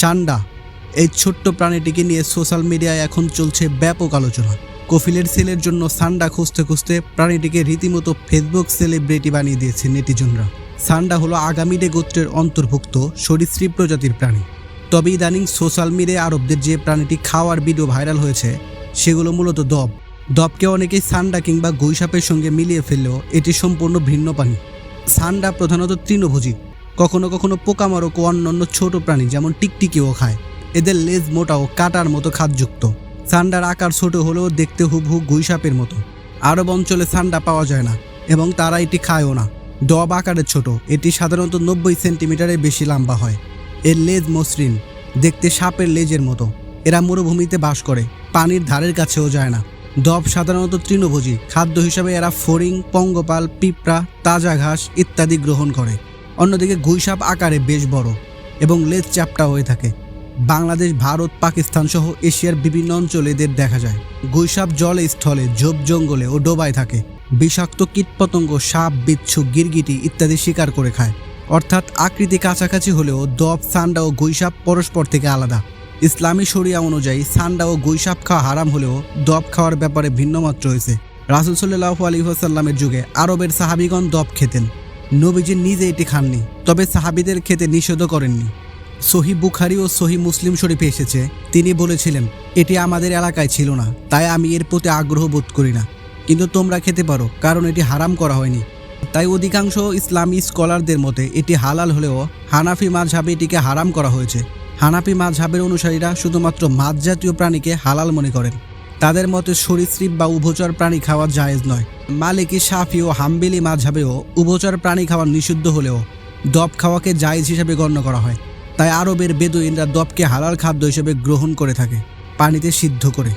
সান্ডা এই ছোট্ট প্রাণীটিকে নিয়ে সোশ্যাল মিডিয়ায় এখন চলছে ব্যাপক আলোচনা। কফিলের সেলের জন্য সান্ডা খুঁজতে খুঁজতে প্রাণীটিকে রীতিমতো ফেসবুক সেলিব্রিটি বানিয়ে দিয়েছে নেটিজনরা। সান্ডা হলো আগামীডে গোত্রের অন্তর্ভুক্ত সরীসৃপ প্রজাতির প্রাণী। তবে ইদানিং সোশ্যাল মিডিয়ায় আরবদের যে প্রাণীটি খাওয়ার ভিডিও ভাইরাল হয়েছে, সেগুলো মূলত দব। দবকে অনেকেই সান্ডা কিংবা গৈসাপের সঙ্গে মিলিয়ে ফেললেও এটি সম্পূর্ণ ভিন্ন প্রাণী। সান্ডা প্রধানত তৃণভোজী। কখনো কখনো পোকামারক ও অন্যান্য ছোট প্রাণী যেমন টিকটিকিও খায়। এদের লেজ মোটা ও কাটার মতো খাদযুক্ত। সান্ডার আকার ছোট হলেও দেখতে হুবহু গুইসাপের মতো। আরব অঞ্চলে সান্ডা পাওয়া যায় না এবং তারা এটি খায়ও না। ডব আকারের ছোট, এটি সাধারণত নব্বই সেন্টিমিটারের বেশি লম্বা হয়। এর লেজ মসৃণ, দেখতে সাপের লেজের মতো। এরা মরুভূমিতে বাস করে, পানির ধারের কাছেও যায় না। ডব সাধারণত তৃণভোজী, খাদ্য হিসাবে এরা ফড়িং, পঙ্গপাল, পিঁপড়া, তাজা ঘাস ইত্যাদি গ্রহণ করে। অন্যদিকে গুইসাপ আকারে বেশ বড় এবং লেজ চ্যাপটা হয়ে থাকে। বাংলাদেশ, ভারত, পাকিস্তান সহ এশিয়ার বিভিন্ন অঞ্চলে এদের দেখা যায়। গুইসাপ জলে স্থলে, ঝোপ জঙ্গলে ও ডোবায় থাকে। বিষাক্ত কীটপতঙ্গ, সাপ, বিচ্ছু, গিরগিটি ইত্যাদি শিকার করে খায়। অর্থাৎ আকৃতি কাছাকাছি হলেও দব, সান্ডা ও গুইসাপ পরস্পর থেকে আলাদা। ইসলামী শরিয়া অনুযায়ী সান্ডা ও গুইসাপ খাওয়া হারাম হলেও দব খাওয়ার ব্যাপারে ভিন্নমাত্র হয়েছে রাসুল আলী সাল্লামের যুগে আরবের সাহাবিগণ দব খেতেন। নবীজি নিজে এটি খাননি, তবে সাহাবিদের খেতে নিষেধ করেননি। সহি বুখারি ও সহি মুসলিম শরীফে এসেছে, তিনি বলেছিলেন, এটি আমাদের এলাকায় ছিল না, তাই আমি এর প্রতি আগ্রহ বোধ করি না। কিন্তু তোমরা খেতে পারো, কারণ এটি হারাম করা হয়নি। তাই অধিকাংশ ইসলামী স্কলারদের মতে, এটি হালাল হলেও হানাফি মাঝহাবে এটিকে হারাম করা হয়েছে। হানাফি মাঝহাবের অনুসারীরা শুধুমাত্র মাছ জাতীয় প্রাণীকে হালাল মনে করেন। তাদের মতে সরীসৃপ বা উভচর প্রাণী খাওয়া জায়েজ নয়। মালিকি সাফি ও হাম্বিলি মাঝাবেও উভচর প্রাণী খাওয়া নিষিদ্ধ হলেও দপ খাওয়াকে জায়েজ হিসেবে গণ্য করা হয়। তাই আরবের বেদুইনরা দপকে হালাল খাদ্য হিসেবে গ্রহণ করে থাকে, পানিতে সিদ্ধ করে।